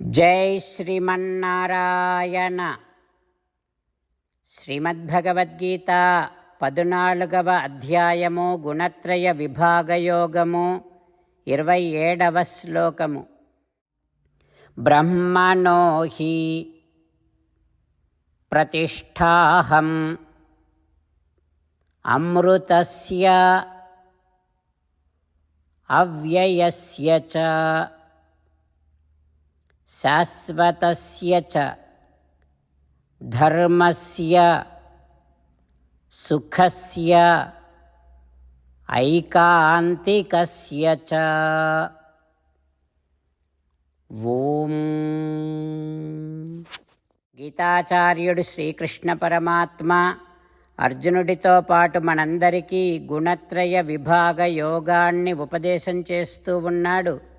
జై శ్రీమన్నారాయణ. శ్రీమద్భగవద్గీత పదునాలుగవ అధ్యాయము గుణత్రయ విభాగయోగము ఇరవై ఏడవ శ్లోకము. బ్రహ్మణోహి ప్రతిష్టాహం అమృతస్య అవ్యయస్య చ శాశ్వతస్య చ. ధర్మస్య సుఖస్య ఐకాంతికస్య చ. ఓం. గీతాచార్యుడు శ్రీకృష్ణ పరమాత్మ అర్జునుడితో పాటు మనందరికీ గుణత్రయ విభాగ యోగాన్ని ఉపదేశం చేస్తూ ఉన్నాడు.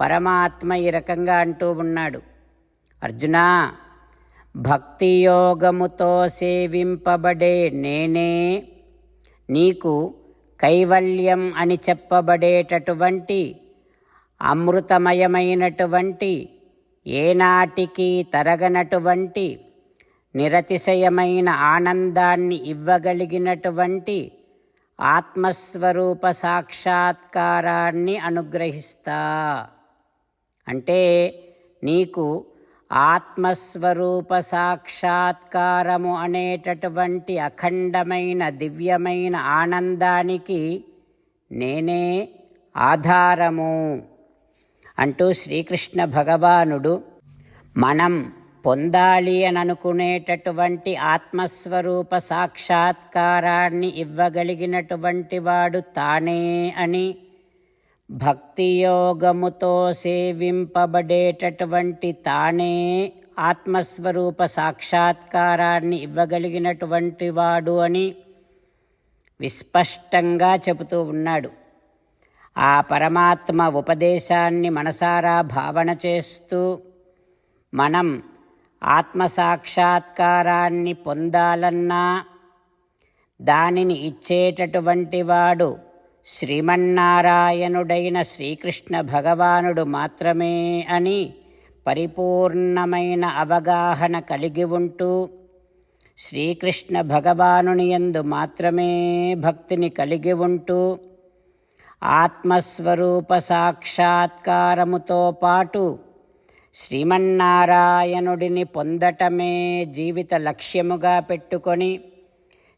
పరమాత్మ ఈ రకంగా అంటూ ఉన్నాడు. అర్జున భక్తియోగముతో సేవింపబడే నేనే నీకు కైవల్యం అని చెప్పబడేటటువంటి అమృతమయమైనటువంటి ఏనాటికి తరగనటువంటి నిరతిశయమైన ఆనందాన్ని ఇవ్వగలిగినటువంటి ఆత్మస్వరూప సాక్షాత్కారాన్ని అనుగ్రహిస్తా. అంటే నీకు ఆత్మస్వరూప సాక్షాత్కారము అనేటటువంటి అఖండమైన దివ్యమైన ఆనందానికి నేనే ఆధారము అంటూ శ్రీకృష్ణ భగవానుడు మనం పొందాలి అని అనుకునేటటువంటి ఆత్మస్వరూప సాక్షాత్కారాన్ని ఇవ్వగలిగినటువంటి వాడు తానే అని భక్తియోగముతో సేవింపబడేటటువంటి తానే ఆత్మస్వరూప సాక్షాత్కారాన్ని ఇవ్వగలిగినటువంటి వాడు అని విస్పష్టంగా చెబుతూ ఉన్నాడు. ఆ పరమాత్మ ఉపదేశాన్ని మనసారా భావన చేస్తూ మనం ఆత్మసాక్షాత్కారాన్ని పొందాలన్నా దానిని ఇచ్చేటటువంటి వాడు శ్రీమన్నారాయణుడైన శ్రీకృష్ణ భగవానుడు మాత్రమే అని పరిపూర్ణమైన అవగాహన కలిగి ఉంటూ శ్రీకృష్ణ భగవానుని యందు మాత్రమే భక్తిని కలిగి ఉంటూ ఆత్మస్వరూప సాక్షాత్కారముతో పాటు శ్రీమన్నారాయణుడిని పొందటమే జీవిత లక్ష్యముగా పెట్టుకొని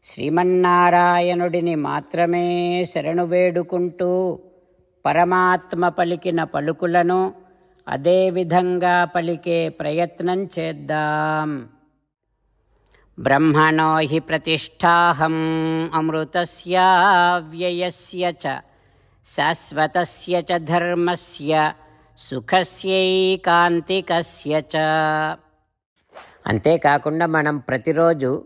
శ్రీమన్నారాయణుడిని మాత్రమే శరణు వేడుకుంటూ పరమాత్మ పలికిన పలుకులను అదేవిధంగా పలికే ప్రయత్నం చేద్దాం. బ్రహ్మణో హి ప్రతిష్టాహం అమృతస్య వ్యయస్య చ శాశ్వతస్య చ ధర్మస్య సుఖస్యైకాంతికస్య చ. అంతేకాకుండా మనం ప్రతిరోజు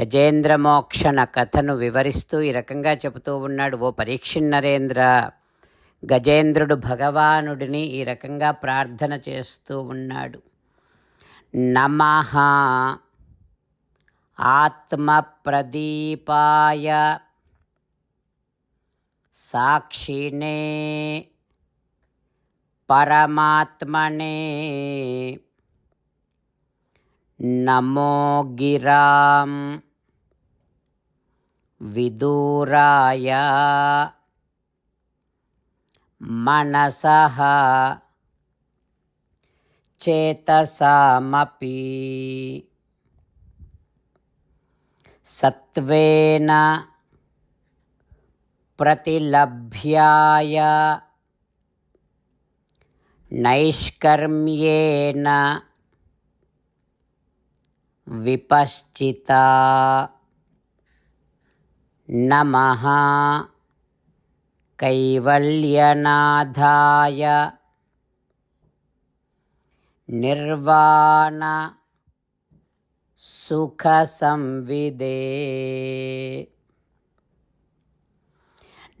గజేంద్రమోక్షణ కథను వివరిస్తూ ఈ రకంగా చెబుతూ ఉన్నాడు. ఓ పరీక్షిన్నరేంద్ర గజేంద్రుడు భగవానుడిని ఈ రకంగా ప్రార్థన చేస్తూ ఉన్నాడు. నమః ఆత్మప్రదీపాయ సాక్షిణే పరమాత్మనే నమో గిరాం విదూరాయ మనసः చేతసామపి సత్వేన ప్రతిలభ్యాయ నైష్కర్మ్యేన విపశ్చిత నమ కైవల్యనాథాయ నిర్వాణ సుఖసంవిదే.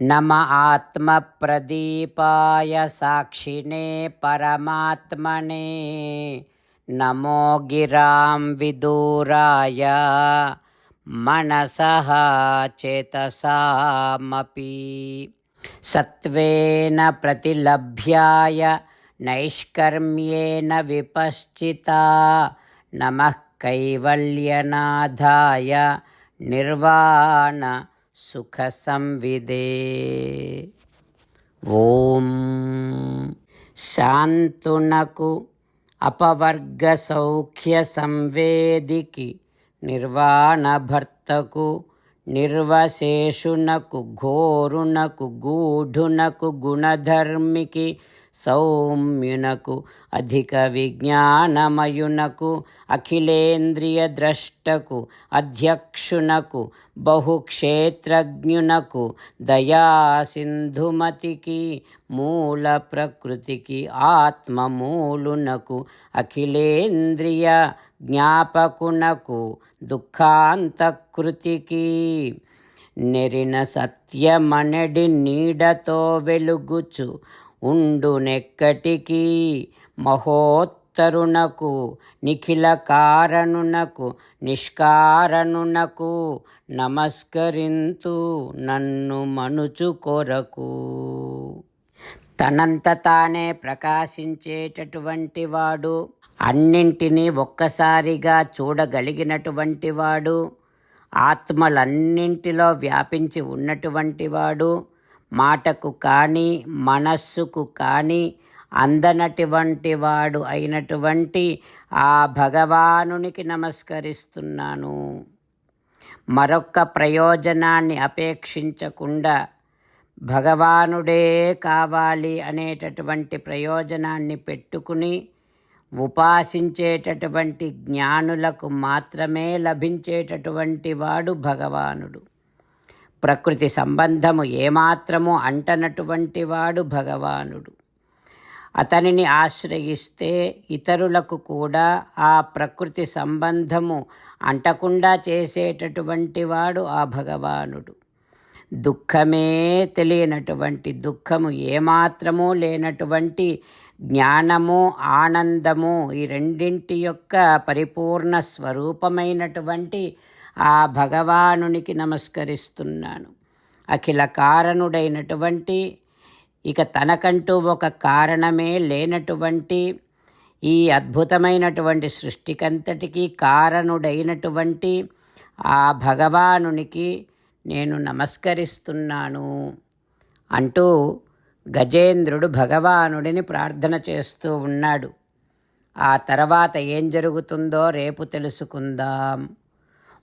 నమ ఆత్మప్రదీపాయ సాక్షిణే పరమాత్మనే. नमो गिरां विदूराय मनसः चेतसामपि सत्त्वेन प्रतिलभ्याय नैष्कर्म्येन विपश्चिता नमः कैवल्यनाथाय निर्वाणसुखसंविदे ॐ शान्तुनकु అపవర్గ సౌఖ్య సంవేదికి నిర్వాణభర్తకు నిర్వశేషునకు ఘోరునకు గూఢునకు గుణధర్మికి సౌమ్యునకు అధిక విజ్ఞానమయునకు అఖిలేంద్రియ ద్రష్టకు అధ్యక్షునకు బహుక్షేత్రజ్ఞునకు దయాసింధుమతికి మూల ప్రకృతికి ఆత్మమూలునకు అఖిలేంద్రియ జ్ఞాపకునకు దుఃఖాంతకృతికి. నెరిన సత్యమనడి నీడతో వెలుగుచు ఉండునెక్కటికి మహోత్తరునకు నిఖిల కారణునకు నిష్కారణునకు నమస్కరింతు నన్ను మనుచు కొరకు. తనంత తానే ప్రకాశించేటటువంటి వాడు అన్నింటినీ ఒక్కసారిగా చూడగలిగినటువంటి వాడు ఆత్మలన్నింటిలో వ్యాపించి ఉన్నటువంటి వాడు మాటకు కానీ మనస్సుకు కానీ అందనటువంటి వాడు అయినటువంటి ఆ భగవానునికి నమస్కరిస్తున్నాను. మరొక్క ప్రయోజనాన్ని అపేక్షించకుండా భగవానుడే కావాలి అనేటటువంటి ప్రయోజనాన్ని పెట్టుకుని ఉపాసించేటటువంటి జ్ఞానులకు మాత్రమే లభించేటటువంటి వాడు భగవానుడు. ప్రకృతి సంబంధము ఏమాత్రము అంటనటువంటి వాడు భగవానుడు. అతనిని ఆశ్రయిస్తే ఇతరులకు కూడా ఆ ప్రకృతి సంబంధము అంటకుండా చేసేటటువంటి వాడు ఆ భగవానుడు. దుఃఖమే తెలియనటువంటి దుఃఖము ఏమాత్రమూ లేనటువంటి జ్ఞానము ఆనందము ఈ రెండింటి యొక్క పరిపూర్ణ స్వరూపమైనటువంటి ఆ భగవానునికి నమస్కరిస్తున్నాను. అఖిల కారణుడైనటువంటి ఇక తనకంటూ ఒక కారణమే లేనటువంటి ఈ అద్భుతమైనటువంటి సృష్టికంతటికి కారణుడైనటువంటి ఆ భగవానునికి నేను నమస్కరిస్తున్నాను అంటూ గజేంద్రుడు భగవానుడిని ప్రార్థన చేస్తూ ఉన్నాడు. ఆ తర్వాత ఏం జరుగుతుందో రేపు తెలుసుకుందాం.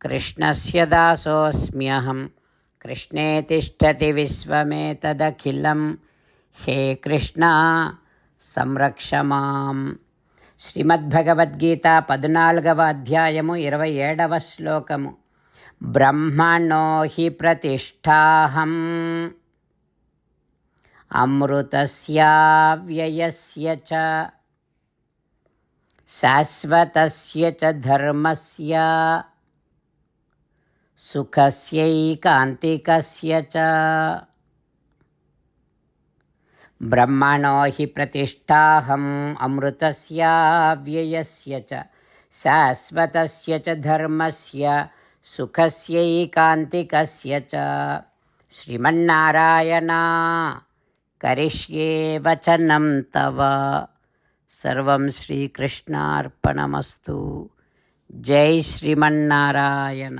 జగదిదం కృష్ణస్య దాసోऽస్మ్యహం కృష్ణే తిష్టతి విశ్వమేతదఖిలం హే కృష్ణ సంరక్ష మాం శ్రీమద్భగవద్గీత పద్నాలుగవ అధ్యాయము ఇరవై ఏడవ శ్లోకము బ్రహ్మణో హి ప్రతిష్టాహం అమృతస్యా వ్యయస్య చ శాశ్వతస్య చ ధర్మస్య సుఖస్యైకాంతికస్య చ బ్రహ్మణో హి ప్రతిష్టాహం అమృతస్య వ్యయస్య చ శాశ్వతస్య చ ధర్మస్య సుఖస్యైకాంతికస్య చ శ్రీమన్నారాయణ కరిష్యే వచనం తవ సర్వం శ్రీకృష్ణార్పణమస్తు జై శ్రీమన్నారాయణ